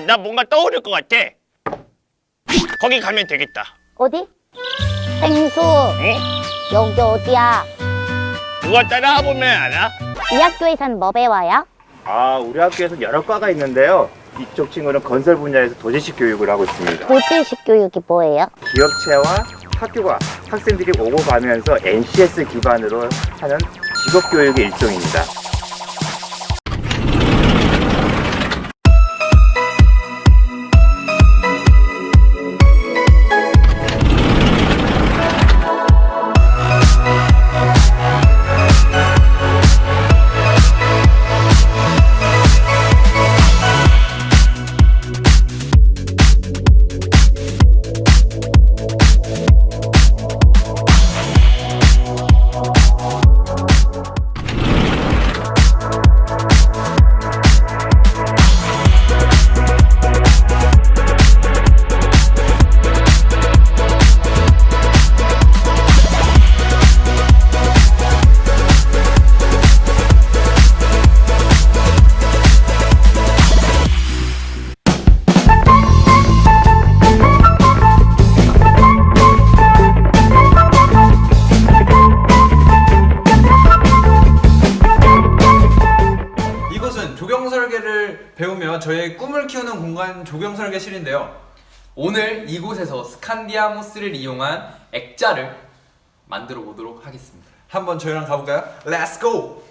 잠깐만 나 뭔가 떠오를 것 같아 거기 가면 되겠다 어디? 생수 응? 여기 어디야? 누가 따라와 보면 알아? 이 학교에선 뭐 배워요? 아, 우리 학교에서 여러 과가 있는데요. 이쪽 친구는 건설 분야에서 도제식 교육을 하고 있습니다. 도지식 교육이 뭐예요? 기업체와 학교가 학생들이 오고 가면서 NCS 기반으로 하는 직업 교육의 일종입니다. 설계를 배우며 저의 꿈을 키우는 공간 조경 설계실인데요. 오늘 이곳에서 스칸디아모스를 이용한 액자를 만들어 보도록 하겠습니다. 한번 저희랑 가볼까요? Let's go!